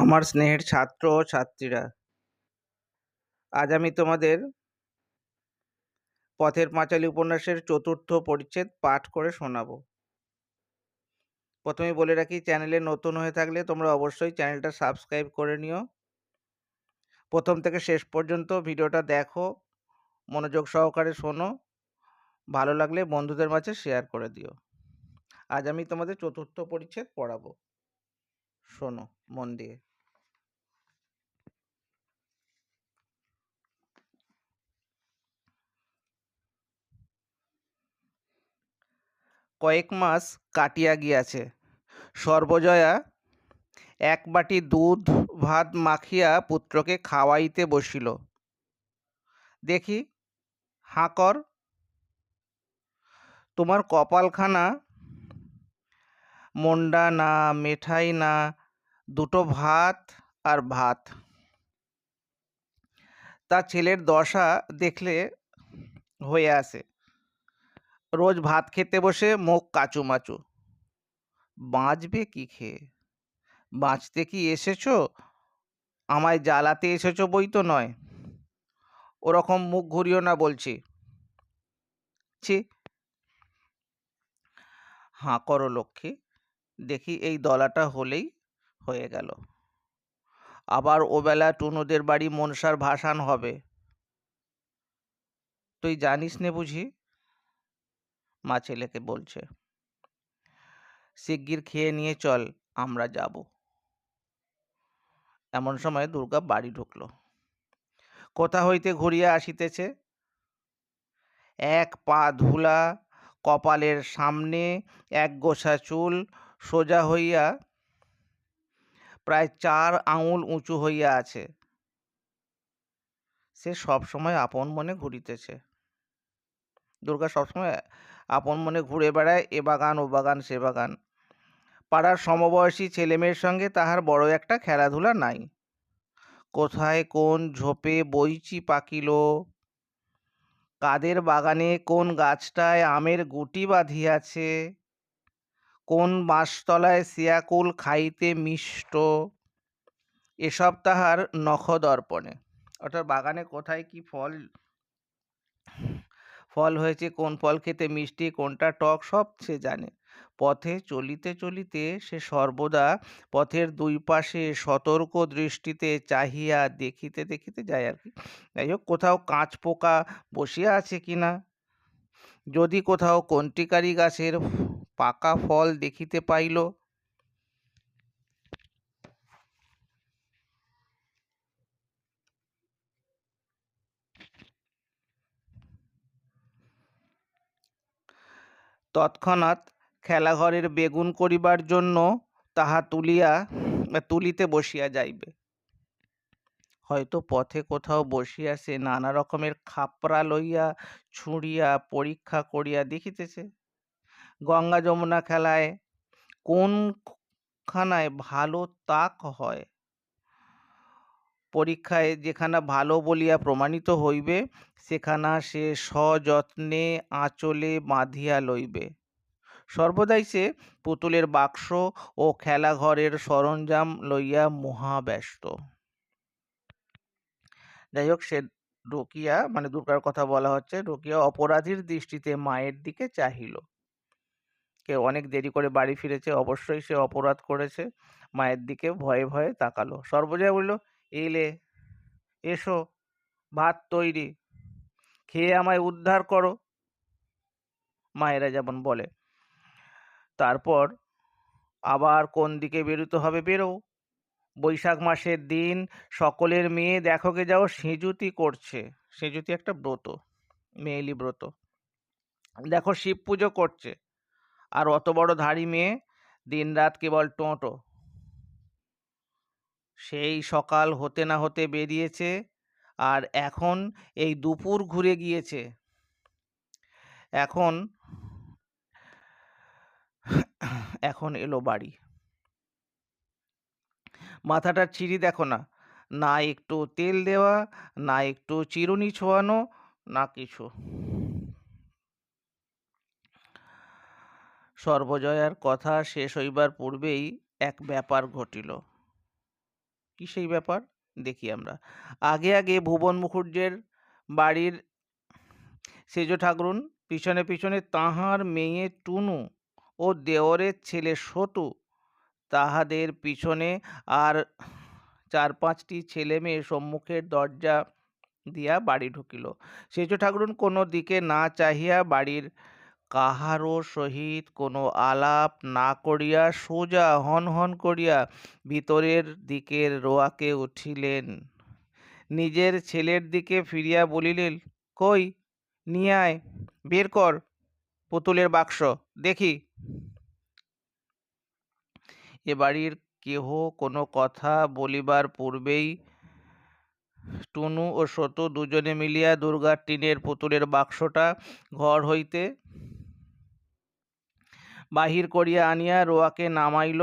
আমার স্নেহের ছাত্র ও ছাত্রীরা। আজ আমি তোমাদের পথের পাঁচালী উপন্যাসের চতুর্থ পরিচ্ছেদ পাঠ করে শোনাবো। প্রথমে বলে রাখি, চ্যানেলে নতুন হয়ে থাকলে তোমরা অবশ্যই চ্যানেলটা সাবস্ক্রাইব করে নিও। প্রথম থেকে শেষ পর্যন্ত ভিডিওটা দেখো, মনোযোগ সহকারে শোনো, ভালো লাগলে বন্ধুদের মাঝে শেয়ার করে দিও। আজ আমি তোমাদের চতুর্থ পরিচ্ছেদ পড়াবো। শোনো, মন দিয়ে। কয়েক মাস কাটিয়া গিয়াছে। সর্বজয়া এক বাটি দুধ, ভাত মাখিয়া পুত্রকে খাওয়াইতে বসিল। দেখি, হাঁ কর, তোমার কপালখানা মন্ডা না, মেঠাই না দুটো ভাত আর ভাত। তার ছেলের দশা দেখলে হয়ে আসে। রোজ ভাত খেতে বসে মুখ কাচুমাচু বাঁচবে কি খেয়ে? বাঁচতে কি এসেছ? আমায় জ্বালাতে এসেছ বই তো নয়। ওরকম মুখ ঘুরিও না বলছি। ছি। হাঁ করো লক্ষ্মী, দেখি এই দলাটা হলেই হয়ে গেল। আবার ওবেলা টুনুদের বাড়ি মনসার ভাসান হবে। তুই জানিস নে বুঝি? মা ছেলেকে বলছে। শিগগির খেয়ে নিয়ে চল, আমরা যাব। এমন সময় দুর্গা বাড়ি ঢুকলো। কোথা হইতে ঘুরিয়া আসিতেছে? এক পা ধুলা, কপালের সামনে এক গোছা চুল, সোজা হইয়া প্রায় চার আঙুল উঁচু হইয়া আছে। সে সবসময় আপন মনে ঘুরিতেছে। দুর্গা সবসময় আপন মনে ঘুরে বেড়ায়, এ বাগান, ও বাগান, সে বাগান। পাড়ার সমবয়সী ছেলেমেয়ের সঙ্গে তাহার বড় একটা খেলাধুলা নাই। কোথায় কোন ঝোপে বইচি পাকিল? কাদের বাগানে কোন গাছটায় আমের গুটি বাঁধিয়াছে? কোন বাঁশতলায় শিয়াকুল খাইতে মিষ্ট? এসব তাহার নখদর্পণে অর্থাৎ বাগানে কোথায় কি ফল ফল হয়েছে, কোন ফল খেতে মিষ্টি, কোনটা টক, সব সে জানে। পথে চলিতে চলিতে সে সর্বদা পথের দুই পাশে সতর্ক দৃষ্টিতে চাহিয়া দেখিতে দেখিতে যায় আর কি। যাই হোক, কোথাও কাঁচ পোকা বসিয়া আছে কি না যদি কোথাও কন্টিকারি গাছের পাকা ফল দেখিতে পাইল। তৎক্ষণাৎ খেলাঘরের বেগুন করিবার জন্য তাহা তুলিয়া, তুলিতে বসিয়া যাইবে। হয়তো পথে কোথাও বসিয়া সে নানা রকমের খাপড়া লইয়া, ছুঁড়িয়া, পরীক্ষা করিয়া দেখিতেছে। গঙ্গা যমুনা খেলায় কোনখানায় ভালো তাক হয়? পরীক্ষায় যেখানে ভালো বলিয়া প্রমাণিত হইবে, সেখানা সে সযত্নে আঁচলে বাঁধিয়া লইবে। সর্বদাই সে পুতুলের বাক্স ও খেলাঘরের সরঞ্জাম লইয়া মহাব্যস্ত। যাই হোক সে রোকিয়া মানে দুর্গার কথা বলা হচ্ছে, রোকিয়া অপরাধীর দৃষ্টিতে মায়ের দিকে চাহিল। কেউ অনেক দেরি করে বাড়ি ফিরেছে, অবশ্যই সে অপরাধ করেছে। মায়ের দিকে ভয়ে ভয়ে তাকালো। সর্বজয়া বলল, এলে, এসো, ভাত তৈরি। খেয়ে আমায় উদ্ধার করো। মায়েরা যেমন বলে। তারপর, আবার কোন দিকে বেরোতে হবে বেরো। বৈশাখ মাসের দিন সকলের মেয়ে দেখো দেখোকে যাও, সেঁজুতি করছে। সেঁজুতি একটা ব্রত, মেয়েলি ব্রত। দেখো শিব পুজো করছে। আর অত বড় ধাড়ি মেয়ে দিনরাত কেবল টোঁটো। সেই সকাল হতে না হতে বেরিয়েছে আর এখন এই দুপুর ঘুরে গিয়েছে। এখন এখন এলো বাড়ি। মাথাটার চিড়ি দেখো না না একটু তেল দেওয়া, না একটু চিরুনি ছোঁয়ানো, না কিছু। সর্বজয়ার কথা শেষ হইবার পূর্বেই এক ব্যাপার ঘটিল। কি সেই ব্যাপার? দেখি আমরা। আগে আগে ভুবন মুখুজ্জের বাড়ির সেজ ঠাকুরুন, পিছনে পিছনে তাহার মেয়ে টুনু ও দেওরের ছেলে সতু, তাহাদের পিছনে আর চার পাঁচটি ছেলে মেয়ে সম্মুখের দরজা দিয়া বাড়ি ঢুকিল। সেজ ঠাকুরুন কোনো দিকে না চাহিয়া বাড়ির কাহারও সহিত কোনো আলাপ না করিয়া সোজা হন হন করিয়া ভিতরের দিকের রোয়াকে উঠিলেন। নিজের ছেলের দিকে ফিরিয়া বলিলেন, কই, নিয়ে আয়, বের কর পুতুলের বাক্স, দেখি। এ বাড়ির কেহ কোনো কথা বলিবার পূর্বেই টুনু ও সতু দুজনে মিলিয়া দুর্গার টিনের পুতুলের বাক্সটা ঘর হইতে বাহির করিয়া আনিয়া রোয়াকে নামাইল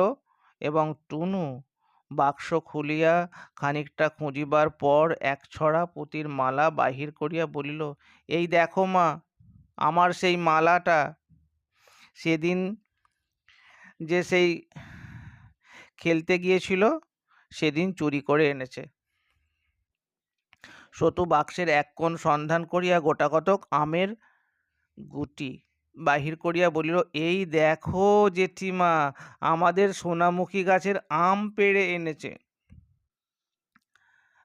এবং টুনু বাক্স খুলিয়া খানিকটা খুঁজিবার পর এক ছড়া পুঁতির মালা বাহির করিয়া বলিল, এই দেখো মা, আমার সেই মালাটা। সেদিন যে সেই খেলতে গিয়েছিল, সেদিন চুরি করে এনেছে। সতু বাক্সের এক কোণ সন্ধান করিয়া গোটাকতক আমের গুটি বাহির করিয়া বলিল, এই দেখো জেঠিমা, আমাদের সোনামুখী গাছের আম পেড়ে এনেছে।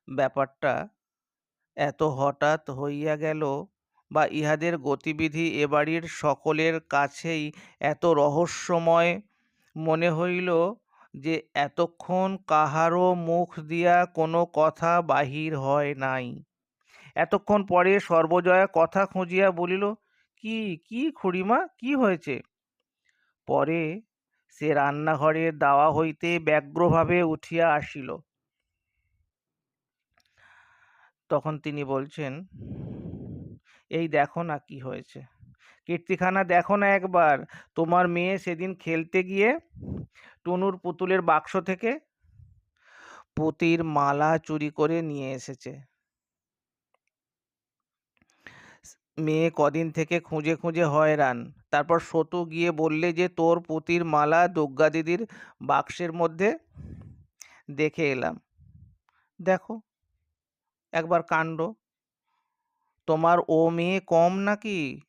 ব্যাপারটা এত হঠাৎ হইয়া গেল বা ইহাদের গতিবিধি এ বাড়ির সকলের কাছেই এত রহস্যময় মনে হইল যে এতক্ষণ কাহারও মুখ দিয়া কোনো কথা বাহির হয় নাই। এতক্ষণ পরে সর্বজয়া কথা খুঁজিয়া বলিল কি কি খুড়িমা? কি হয়েছে? পরে সে রান্নাঘরের দাওয়া হইতে ব্যগ্রভাবে উঠিয়া আসিল। তখন তিনি বলছেন, এই দেখো না কি হয়েছে। কীর্তিখানা দেখো না একবার। তোমার মেয়ে সেদিন খেলতে গিয়ে টুনুর পুতুলের বাক্স থেকে পুতির মালা চুরি করে নিয়ে এসেছে। মেয়ে কদিন থেকে খুঁজে খুঁজে হয়রান। তারপর সতু গিয়ে বললে যে, তোর পুতির মালা দুর্গা দিদির বাক্সের মধ্যে? দেখে এলাম। দেখো, একবার কাণ্ড। তোমার ও মেয়ে কম নাকি?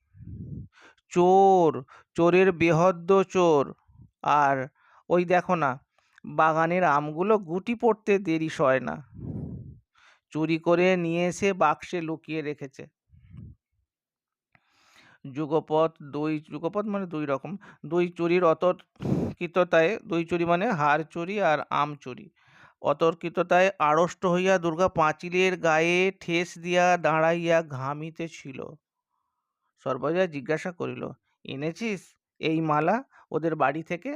চোর, চোরের বেহদ্দ চোর। আর ওই দেখো না, বাগানের আমগুলো গুটি পড়তে দেরি সয় না। চুরি করে নিয়ে এসে বাক্সে লুকিয়ে রেখেছে। যুগপৎ, দুই, যুগপৎ মানে দুই রকম। দুই চুরির অতর্কিততায়, দুই চুরি মানে হার চুরি আর আম চুরি। অতর্কিততায় আড়ষ্ট হইয়া দুর্গা পাঁচিলের গায়ে ঠেস দিয়া দাঁড়াইয়া ঘামিতেছিল সর্বজয়া জিজ্ঞাসা করিল, এনেছিস এই মালা ওদের বাড়ি থেকে?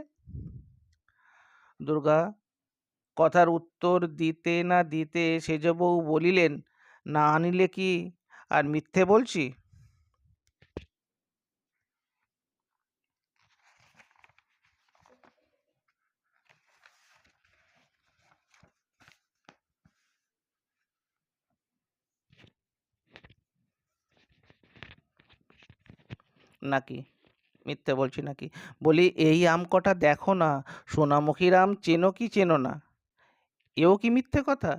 দুর্গা কথার উত্তর দিতে না দিতে সেজবউ বলিলেন, না আনিলে কি আর মিথ্যে বলছি? নাকি? মিথ্যে বলছি নাকি? বলি, এই আম কটা দেখো না সোনামুখীর আম চেনো কি চেনো না? এও কি মিথ্যে কথা?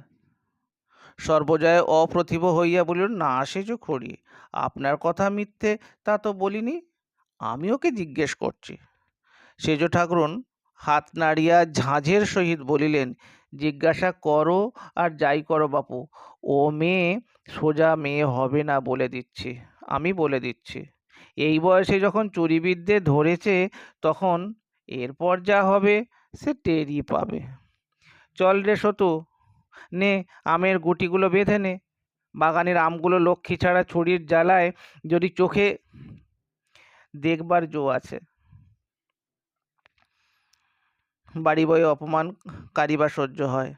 সর্বজয় অপ্রতিভ হইয়া বলিল, না সেজ খড়ি, আপনার কথা মিথ্যে তা তো বলিনি, আমি ওকে জিজ্ঞেস করছি। সেজ ঠাকুরন হাত নাড়িয়া ঝাঁঝের সহিত বলিলেন, জিজ্ঞাসা করো আর যাই করো বাপু, ও মেয়ে সোজা মেয়ে হবে না বলে দিচ্ছি, আমি বলে দিচ্ছি। এই বয়সে যখন চুরিবিদ্যে ধরেছে, তখন এরপর যা হবে সে টেরই পাবে। চল রে সতু, নে আমের গুটিগুলো বেঁধে নে। বাগানের আমগুলো লক্ষ্মী ছাড়া ছুরির জ্বালায় যদি চোখে দেখবার জো আছে। বাড়ি বয়ে অপমান কারিবা সহ্য হয়।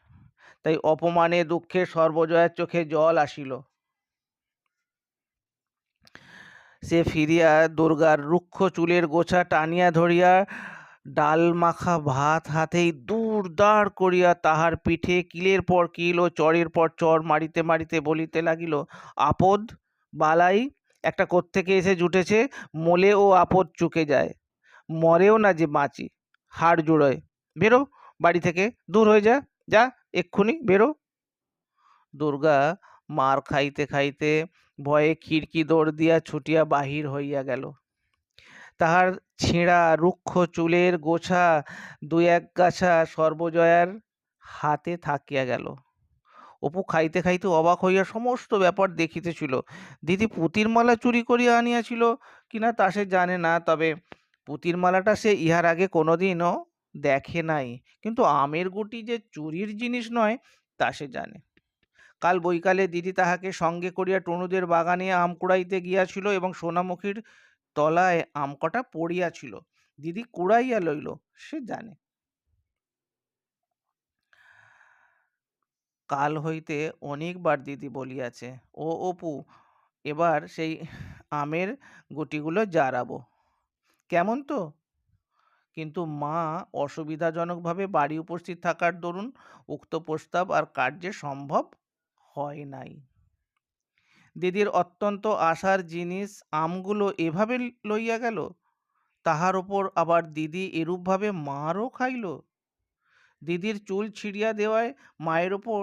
তাই অপমানে দুঃখে সর্বজয়ার চোখে জল আসিল। সে ফিরিয়া দুর্গার রুক্ষ চুলের গোছা টানিয়া ধরিয়া, ডাল মাখা ভাত হাতেই দূর দাঁড় করিয়া তাহার পিঠে কিলের পর কিল ও চরের পর চর মারিতে মারিতে বলিতে লাগিল, আপদ বালাই, একটা কোত্থেকে এসে জুটেছে, মোলে ও আপদ চুকে যায়, মরেও না যে বাঁচি, হাড় জুড়োয়, বেরো বাড়ি থেকে, দূর হয়ে যা যা, এক্ষুনি বেরো। দুর্গা মার খাইতে খাইতে ভয়ে খিড়কি দৌড় দিয়া ছুটিয়া বাহির হইয়া গেল। তাহার ছেঁড়া রুক্ষ চুলের গোছা দুই এক গাছা সর্বজয়ার হাতে থাকিয়া গেল। অপু খাইতে খাইতে অবাক হইয়া সমস্ত ব্যাপার দেখিতেছিল। দিদি পুতির মালা চুরি করিয়া আনিয়াছিল কিনা তা সে জানে না, তবে পুতির মালাটা সে ইহার আগে কোনোদিনও দেখে নাই। কিন্তু আমের গুটি যে চুরির জিনিস নয়, তা সে জানে। কাল বৈকালে দিদি তাহাকে সঙ্গে করিয়া টনুদের বাগানে আম কুড়াইতে গিয়াছিল এবং সোনামুখীর তলায় আম কটা পড়িয়াছিল। দিদি কুড়াইয়া লইল, সে জানে। কাল হইতে অনেকবার দিদি বলিয়াছে, ও অপু, এবার সেই আমের গুটিগুলো জারাবো। কেমন তো? কিন্তু মা অসুবিধাজনকভাবে বাড়ি উপস্থিত থাকার দরুন উক্ত প্রস্তাব আর কার্যে সম্ভব হয় নাই। দিদির অত্যন্ত আশার জিনিস আমগুলো এভাবে লইয়া গেল, তাহার ওপর আবার দিদি এরূপভাবে মারও খাইল। দিদির চুল ছিঁড়িয়া দেওয়ায় মায়ের ওপর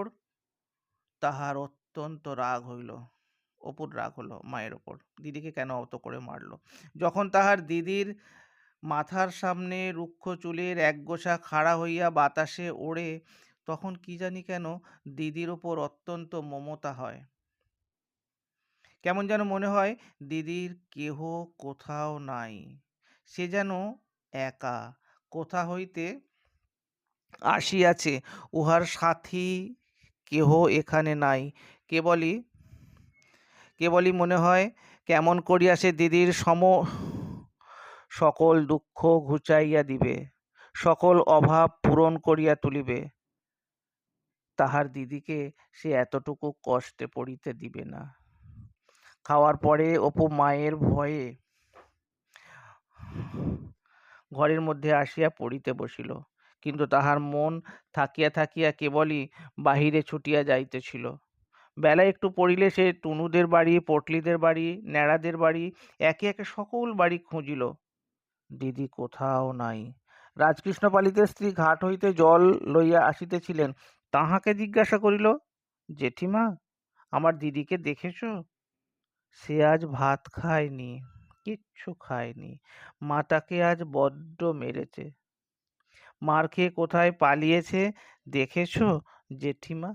তাহার অত্যন্ত রাগ হইল, অপুর রাগ হলো মায়ের ওপর দিদিকে কেন অত করে মারলো? যখন তাহার দিদির মাথার সামনে রুক্ষ চুলের একগোছা খাড়া হইয়া বাতাসে ওড়ে তখন কি জানি কেন দিদির ওপর অত্যন্ত মমতা হয়। কেমন যেন মনে হয় দিদির কেহ কোথাও নাই। সে যেন একা, কোথা হইতে আসিয়াছে, উহার সাথী কেহ এখানে নাই। কেবলই কেবলই মনে হয় কেমন করিয়া সে দিদির সম, সকল দুঃখ ঘুচাইয়া দিবে, সকল অভাব পূরণ করিয়া তুলিবে। তাহার দিদিকে সে এতটুকু কষ্টে পড়িতে দিবে না। খাওয়ার পরে অপু মায়ের ভয়ে ঘরের মধ্যে আসিয়া পড়িতে বসিল, কিন্তু তাহার মন থাকিয়া থাকিয়া কেবলই বাহিরে ছুটিয়া যাইতেছিল। বেলা একটু পড়িলে সে টুনুদের বাড়ি, পটলিদের বাড়ি, ন্যাড়াদের বাড়ি, একে একে সকল বাড়ি খুঁজিল। দিদি কোথাও নাই। রাজকৃষ্ণ পালিতের স্ত্রী ঘাট হইতে জল লইয়া আসিতেছিলেন তাহাকে জিজ্ঞাসা করিল, জেঠিমা, আমার দিদিকে দেখেছ? সে আজ ভাত খায়নি, কিচ্ছু খায়নি। মাটাকে আজ বড্ড মেরেছে। মার খেয়ে কোথায় পালিয়েছে, দেখেছ জেঠিমা?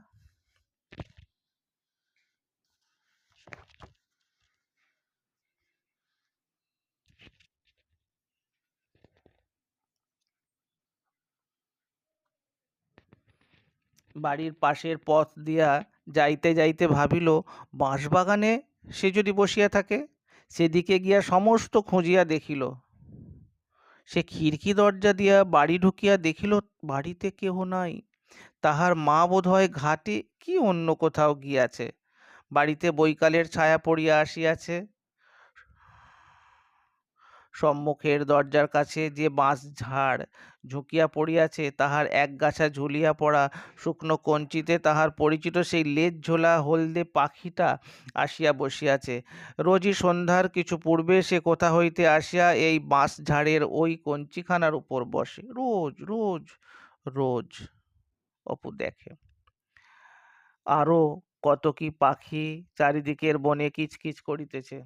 বাড়ির পাশের পথ দিয়া যাইতে যাইতে ভাবিল, বাঁশবাগানে সে যদি বসিয়া থাকে? সেদিকে গিয়া সমস্ত খুঁজিয়া দেখিল। সে খিড়কি দরজা দিয়া বাড়ি ঢুকিয়া দেখিল, বাড়িতে কেহ নাই। তাহার মা বোধ হয় ঘাটে কি অন্য কোথাও গিয়াছে। বাড়িতে বৈকালের ছায়া পড়িয়া আসিয়াছে। সম্মুখের দরজার কাছে যে বাঁশ ঝাড় ঝুঁকিয়া পড়িয়াছে, তাহার একগাছা ঝুলিয়া পড়া শুকনো কঞ্চিতে তাহার পরিচিত সেই লেজ ঝোলা হলদে পাখিটা আসিয়া বসিয়াছে। রোজই সন্ধ্যার কিছু পূর্বে সে কোথা হইতে আসিয়া এই বাঁশ ঝাড়ের ওই কঞ্চিখানার উপর বসে। রোজ রোজ রোজ, অপু দেখে। আরও কত কি পাখি চারিদিকের বনে কিচকিচ করিতেছে।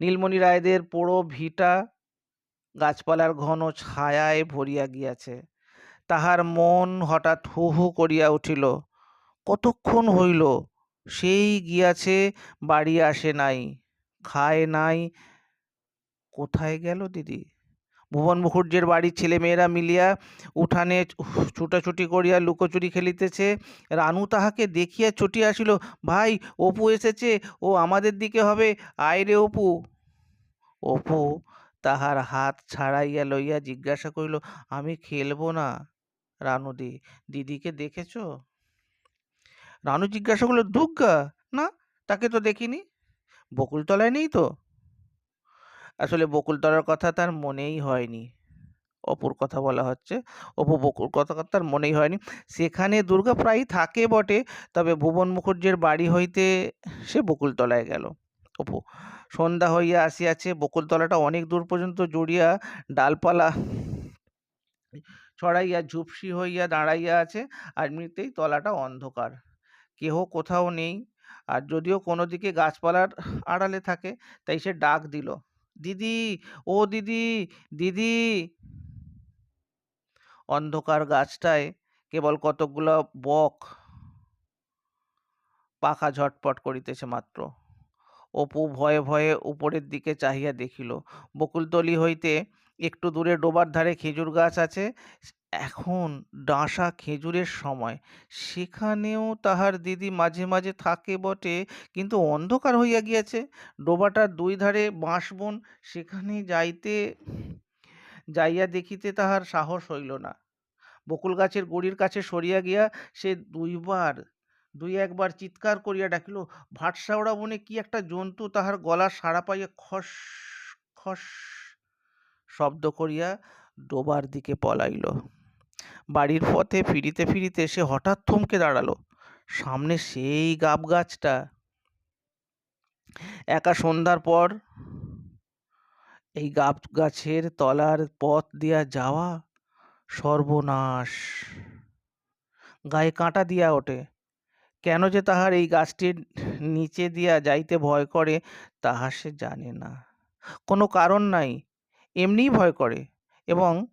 নীলমণি রায়দের পোড়ো ভিটা গাছপালার ঘন ছায়ায় ভরিয়া গিয়াছে। তাহার মন হঠাৎ হু হু করিয়া উঠিল। কতক্ষণ হইল? সেই গিয়াছে, বাড়ি আসে নাই, খায় নাই। কোথায় গেল দিদি? ভুবন মুখুর্জের বাড়ির ছেলেমেয়েরা মিলিয়া উঠানে ছুটাছুটি করিয়া লুকোচুরি খেলিতেছে। রানু তাহাকে দেখিয়া ছুটিয়া আসিল, ভাই, অপু এসেছে, ও আমাদের দিকে হবে, আয় রে অপু। অপু তাহার হাত ছাড়াইয়া লইয়া জিজ্ঞাসা করিল, আমি খেলব না? রানুদি দিদিকে দেখেছ? রানু জিজ্ঞাসা করল, দুগ্গা? না, তাকে তো দেখিনি। বকুলতলায় নেই তো? আসলে বকুলতলার কথা তার মনেই হয়নি। অপুর কথা বলা হচ্ছে, অপু বকুর কথা তার মনেই হয়নি। সেখানে দুর্গা প্রায়ই থাকে বটে, তবে ভুবন মুখুজ্জের বাড়ি হইতে সে বকুলতলায় গেল। অপু, সন্ধ্যা হইয়া আসিয়াছে বকুলতলাটা অনেক দূর পর্যন্ত জুড়িয়া ডালপালা ছড়াইয়া ঝুপসি হইয়া দাঁড়াইয়া আছে, আর এমনিতেই তলাটা অন্ধকার। কেহ কোথাও নেই, আর যদিও কোনো দিকে গাছপালার আড়ালে থাকে, তাই সে ডাক দিল। দিদি, ও দিদি দিদি! অন্ধকার গাছটায় কেবল কতকগুলো বক পাখা ঝটপট করিতেছে মাত্র। অপু ভয়ে ভয়ে উপরের দিকে চাহিয়া দেখিল, বকুলতলি হইতে একটু দূরে ডোবার ধারে খেজুর গাছ আছে। এখন ডাঁসা খেজুরের সময়। সেখানেও তাহার দিদি মাঝে মাঝে থাকে বটে, কিন্তু অন্ধকার হইয়া গিয়াছে। ডোবাটার দুই ধারে বাঁশবন, সেখানে যাইতে, যাইয়া দেখিতে তাহার সাহস হইল না। বকুল গাছের গড়ির কাছে সরিয়া গিয়া সে দুইবার, দুই একবার চিৎকার করিয়া ডাকিল, ভাটসাওড়া বনে কি একটা জন্তু তাহার গলা সাড়া পাইয়া খস খস শব্দ করিয়া ডোবার দিকে পলাইল। বাড়ির পথে ফিরিতে ফিরিতে সে হঠাৎ থমকে দাঁড়াল। সামনে সেই গাব গাছটা একা সন্ধ্যার পর এই গাব গাছের তলার পথ দিয়া যাওয়া সর্বনাশ। গায়ে কাঁটা দিয়া ওঠে। কেন যে তাহার এই গাছটির নিচে দিয়া যাইতে ভয় করে, তাহা সে জানে না। কোনো কারণ নাই। এমনিই ভয় করে এবং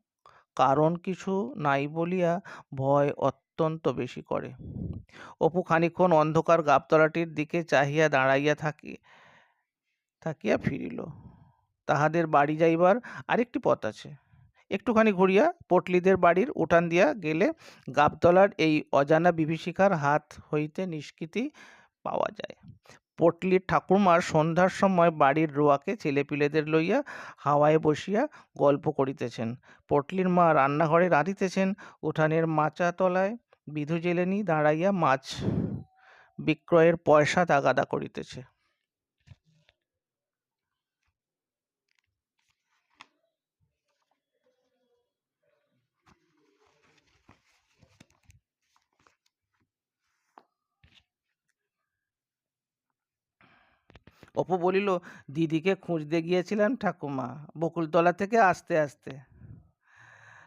কারণ কিছু নাই বলিয়া ভয় অত্যন্ত বেশি করে। অপু খানিক্ষণ অন্ধকার গাবতলাটির দিকে চাহিয়া দাঁড়াইয়া থাকি, থাকিয়া ফিরিল। তাহাদের বাড়ি যাইবার আরেকটি পথ আছে। একটুখানি ঘুরিয়া পটলিদের বাড়ির উঠান দিয়া গেলে গাবতলার এই অজানা বিভীষিকার হাত হইতে নিষ্কৃতি পাওয়া যায়। পটলির ঠাকুরমার সন্ধ্যার সময় বাড়ির রোয়াকে ছেলেপিলেদের লইয়া হাওয়ায় বসিয়া গল্প করিতেছেন। পটলির মা রান্নাঘরে রাঁধিতেছেন। উঠানের মাচা তলায় বিধু জেলেনি দাঁড়াইয়া মাছ বিক্রয়ের পয়সা তাগাদা করিতেছে। অপু বলিল, দিদিকে খুঁজতে গিয়েছিলাম ঠাকুমা, বকুলতলা থেকে আসতে আসতে।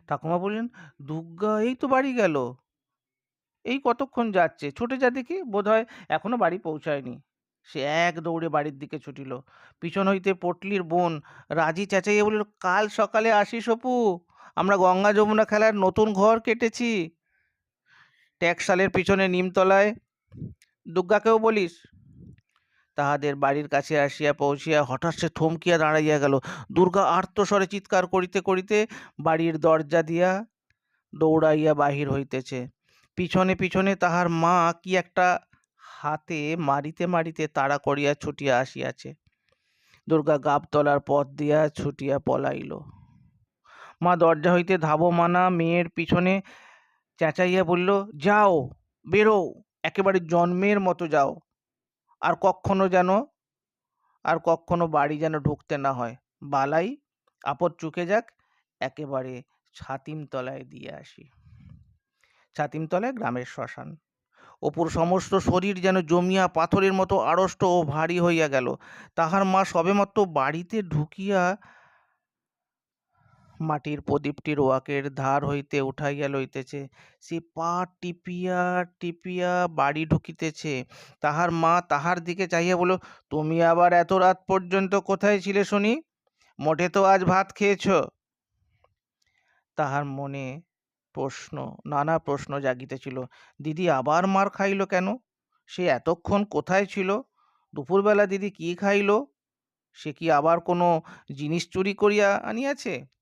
ঠাকুমা বললেন, দুর্গা, এই তো বাড়ি গেল। এই কতক্ষণ যাচ্ছে? ছুটে যা দেখি বোধ হয় এখনও বাড়ি পৌঁছায়নি। সে এক দৌড়ে বাড়ির দিকে ছুটিল। পিছন হইতে পটলির বোন রাজি চেঁচাইয়ে বলিল, কাল সকালে আসিস অপু, আমরা গঙ্গা যমুনা খেলার নতুন ঘর কেটেছি। ট্যাক্সালের পিছনে নিমতলায় দুর্গাকেও বলিস তাহাদের বাড়ির কাছে আসিয়া পৌঁছিয়া হঠাৎ সে থমকিয়া দাঁড়াইয়া গেল। দুর্গা আর্তস্বরে চিৎকার করিতে করিতে বাড়ির দরজা দিয়া দৌড়াইয়া বাহির হইতেছে। পিছনে পিছনে তাহার মা কি একটা হাতে মারিতে মারিতে তাড়া করিয়া ছুটিয়া আসিয়াছে। দুর্গা গাবতলার পথ দিয়া ছুটিয়া পলাইল। মা দরজা হইতে ধাবমানা মেয়ের পিছনে চেঁচাইয়া বলল, যাও, বেরো, একেবারে জন্মের মতো যাও। আর কক্ষনো যেন, আর কক্ষনো বাড়ি যেন ঢুকতে না হয়। বালাই, আপদ চুকে যাক, একেবারে ছাতিমতলায় দিয়ে আসি। ছাতিমতলায় গ্রামের শ্মশান। অপুর সমস্ত শরীর যেন জমিয়া পাথরের মতো আড়ষ্ট ও ভারী হইয়া গেল। তাহার মা সবেমাত্র বাড়িতে ঢুকিয়া মাটির প্রদীপটির ওয়াকের ধার হইতে উঠাইয়া লইতেছে। সে পা টিপিয়া টিপিয়া বাড়ি ঢুকিতেছে। তাহার মা তাহার দিকে চাহিয়া বলল, তুমি আবার এত রাত পর্যন্ত কোথায় ছিলে শুনি? মোটে তো আজ ভাত খেয়েছ? তাহার মনে প্রশ্ন, নানা প্রশ্ন জাগিতেছিল। দিদি, আবার মার খাইল কেন? সে এতক্ষণ কোথায় ছিল? দুপুরবেলা দিদি কি খাইল? সে কি আবার কোনো জিনিস চুরি করিয়া আনিয়াছে?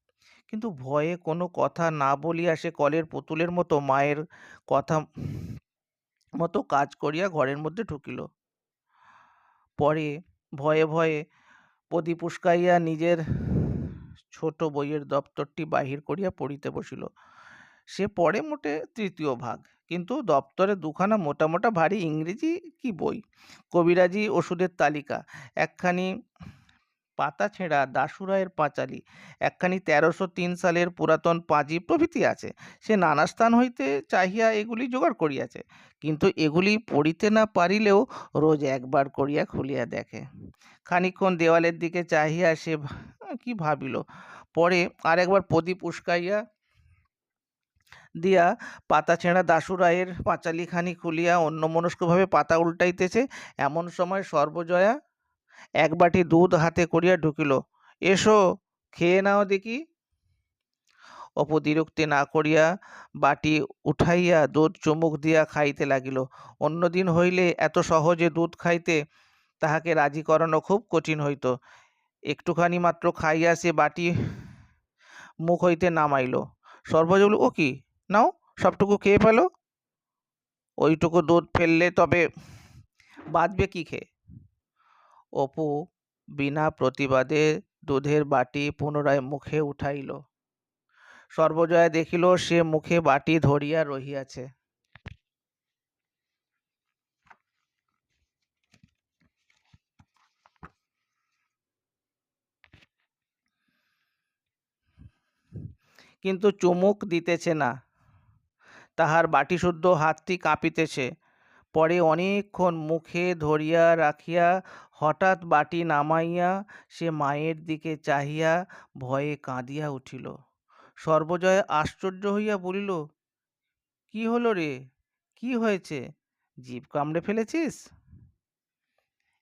কিন্তু ভয়ে কোনো কথা না বলিয়া সে কলের পুতুলের মতো মায়ের কথা মতো কাজ করিয়া ঘরের মধ্যে ঢুকিল। পরে ভয়ে ভয়ে প্রদীপ উস্কাইয়া নিজের ছোট বইয়ের দপ্তরটি বাহির করিয়া পড়িতে বসিল। সে পড়ে মোটে তৃতীয় ভাগ, কিন্তু দপ্তরে দুখানা মোটা মোটা ভারী ইংরেজি কি বই? কবিরাজি ওষুধের তালিকা, একখানি পাতা ছেঁড়া দাসুরায়ের পাঁচালি। একখানি তেরোশো তিন সালের পুরাতন পাঁজি প্রভৃতি আছে। সে নানা স্থান হইতে চাহিয়া এগুলি জোগাড় করিয়াছে। কিন্তু এগুলি পড়িতে না পারিলেও রোজ একবার করিয়া খুলিয়া দেখে। খানিক্ষণ দেওয়ালের দিকে চাহিয়া সে কি ভাবিল? পরে আরেকবার প্রদীপ উস্কাইয়া দিয়া পাতা ছেঁড়া দাশু রায়ের পাঁচালিখানি খুলিয়া অন্যমনস্কভাবে পাতা উল্টাইতেছে। এমন সময় সর্বজয়া এক বাটি দুধ হাতে করিয়া ঢুকিল। এসো, খেয়ে নাও দেখি। অপু দ্বিরুক্তি না করিয়া বাটি উঠাইয়া দুধ চুমুক দিয়া খাইতে লাগিল। অন্যদিন হইলে এত সহজে দুধ খাইতে তাহাকে রাজি করানো খুব কঠিন হইত। একটুখানি মাত্র খাইয়া সে বাটি মুখ হইতে নামাইল। সর্বজয়া বলিল ও কি? নাও, সবটুকু খেয়ে ফেলো। ওইটুকু দুধ ফেললে তবে বাঁচবে কি খেয়ে? অপু বিনা প্রতিবাদে দুধের বাটি পুনরায় মুখে উঠাইল। সর্বজয়া দেখিল, সে মুখে বাটি ধরিয়া রহিয়াছে। কিন্তু চুমুক দিতেছে না। তাহার বাটিশুদ্ধ হাতটি কাঁপিতেছে। পরে অনেকক্ষণ মুখে ধরিয়া রাখিয়া হঠাৎ বাটি নামাইয়া সে মায়ের দিকে চাহিয়া ভয়ে কাঁদিয়া উঠিল। সর্বজয় আশ্চর্য হইয়া বলিল, কি হলো রে? কি হয়েছে? জিভ কামড়ে ফেলেছিস?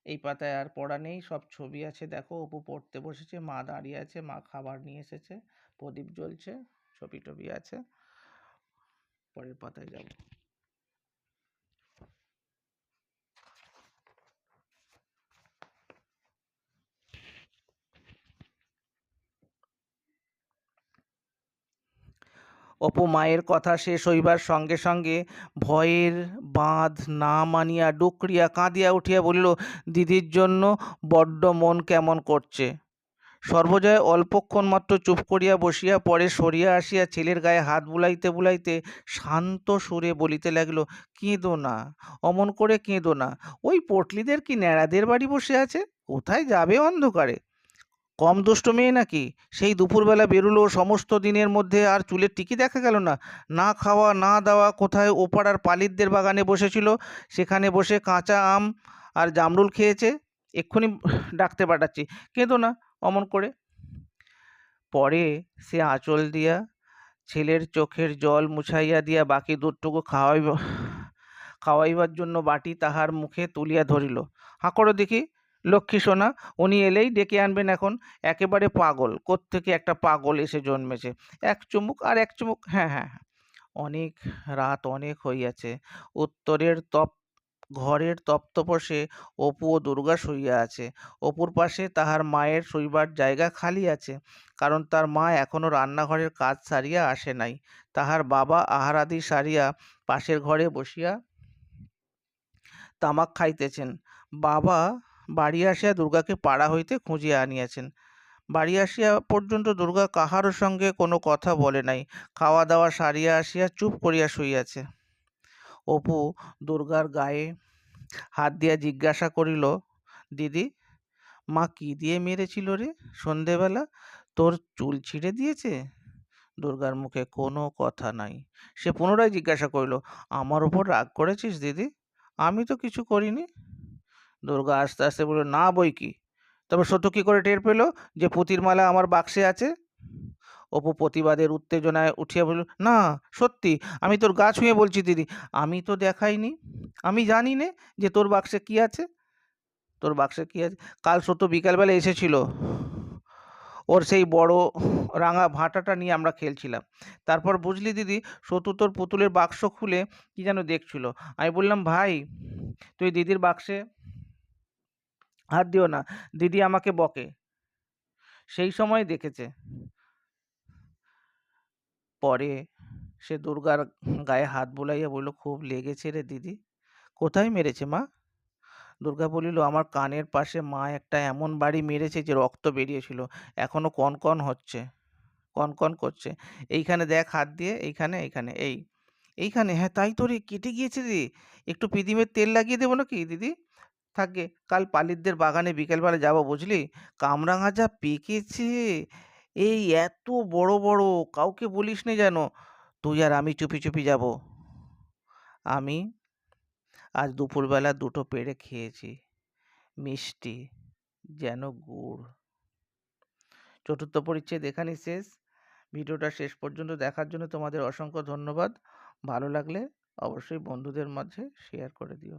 এই পাতায় আর পড়া নেই, সব ছবি আছে। দেখো, অপু পড়তে বসেছে, মা দাঁড়িয়ে আছে, মা খাবার নিয়ে এসেছে, প্রদীপ জ্বলছে ছবি টবি আছে। পরের পাতায় যাব। অপু মায়ের কথা শেষ হইবার সঙ্গে সঙ্গে ভয়ের বাঁধ না মানিয়া ডুকরিয়া কাঁদিয়া উঠিয়া বলিল, দিদির জন্য বড্ড মন কেমন করছে? সর্বজয় অল্পক্ষণ মাত্র চুপ করিয়া বসিয়া পরে সরিয়া আসিয়া ছেলের গায়ে হাত বুলাইতে বুলাইতে শান্ত সুরে বলিতে লাগিল, কেঁদো না, অমন করে কেঁদো না। ওই পটলিদের কি ন্যাড়াদের বাড়ি বসে আছে? কোথায় যাবে অন্ধকারে? কম দুষ্ট মেয়ে নাকি? সেই দুপুরবেলা বেরুলো, সমস্ত দিনের মধ্যে আর চুলের টিকি দেখা গেল না। না খাওয়া, না দাওয়া, কোথায় ওপাড়ার পালিতদের বাগানে বসেছিল? সেখানে বসে কাঁচা আম আর জামরুল খেয়েছে? এক্ষুনি ডাকতে পাঠাচ্ছি। কেঁদো না, অমন করে। পরে সে আঁচল দিয়া ছেলের চোখের জল মুছাইয়া দিয়া বাকি দুধটুকু খাওয়াইব, খাওয়াইবার জন্য বাটি তাহার মুখে তুলিয়া ধরিল। হাঁ করো দেখি লক্ষ্মী সোনা, উনি এলেই ডেকে আনবেন এখন। একেবারে পাগল, কোত্থেকে একটা পাগল এসে জন্মেছে? এক চুমুক আর এক চুমুক হ্যাঁ হ্যাঁ হ্যাঁ। অনেক রাত অনেক হইয়াছে। উত্তরের তপ, ঘরের তপ্তপোষে অপু ও দুর্গা শুইয়া আছে। অপুর পাশে তাহার মায়ের শুইবার জায়গা খালি আছে, কারণ তার মা এখনও রান্নাঘরের কাজ সারিয়া আসে নাই। তাহার বাবা আহারাদি সারিয়া পাশের ঘরে বসিয়া তামাক খাইতেছেন। বাবা বাড়ি আসিয়া দুর্গাকে পাড়া হইতে খুঁজিয়া আনিয়াছেন। বাড়ি আসিয়া পর্যন্ত দুর্গা কাহারও সঙ্গে কোনো কথা বলে নাই। খাওয়া দাওয়া সারিয়া আসিয়া চুপ করিয়া শুইয়াছে। অপু, দুর্গার গায়ে হাত দিয়া জিজ্ঞাসা করিল, দিদি, মা কি দিয়ে মেরেছিল রে সন্ধেবেলা? তোর চুল ছিঁড়ে দিয়েছে? দুর্গার মুখে কোনো কথা নাই। সে পুনরায় জিজ্ঞাসা করিল, আমার ওপর রাগ করেছিস দিদি? আমি তো কিছু করিনি। দুর্গা আস্তে আস্তে বলল, না বই কি? তবে সত্য কী করে টের পেল? যে পুতির মালা আমার বাক্সে আছে। অপু প্রতিবাদের উত্তেজনায় উঠিয়া বলল, না, সত্যি, আমি তোর গা ছুঁয়ে বলছি দিদি। আমি তো দেখাইনি। আমি জানি নে যে তোর বাক্সে কি আছে। তোর বাক্সে কি আছে? কাল সত্য বিকালবেলা এসেছিল। ওর সেই বড় রাঙা ভাঁটাটা নিয়ে আমরা খেলছিলাম। তারপর বুঝলি দিদি সতু তোর পুতুলের বাক্স খুলে কি যেন দেখছিল। আমি বললাম, ভাই, তুই দিদির বাক্সে হাত দিও না। দিদি আমাকে বকে। সেই সময় দেখেছে। পরে সে দুর্গার গায়ে হাত বুলাইয়া বলল, খুব লেগেছে রে দিদি। কোথায় মেরেছে মা? দুর্গা বলিল, আমার কানের পাশে মা একটা এমন বাড়ি মেরেছে যে রক্ত বেরিয়েছিল। এখনও কনকন হচ্ছে। কনকন করছে। এইখানে দেখ হাত দিয়ে, এইখানে এইখানে, এই। এইখানে হ্যাঁ তাই তো রে, কেটে গিয়েছে রে। একটু পিদিমের তেল লাগিয়ে দেবো নাকি দিদি? থাকগে কাল পালিতদের বাগানে বিকেলবেলা যাব বুঝলি? কামরাঙা যা পেকেছে, এই এত বড় বড়, কাউকে বলিস নে যেন। তুই আর আমি চুপি চুপি যাব। আমি আজ দুপুরবেলা দুটো পেড়ে খেয়েছি। মিষ্টি, যেন গুড়। চতুর্থ পরিচ্ছেদ এখানেই শেষ। ভিডিওটা শেষ পর্যন্ত দেখার জন্য তোমাদের অসংখ্য ধন্যবাদ। ভালো লাগলে অবশ্যই বন্ধুদের মাঝে শেয়ার করে দিও।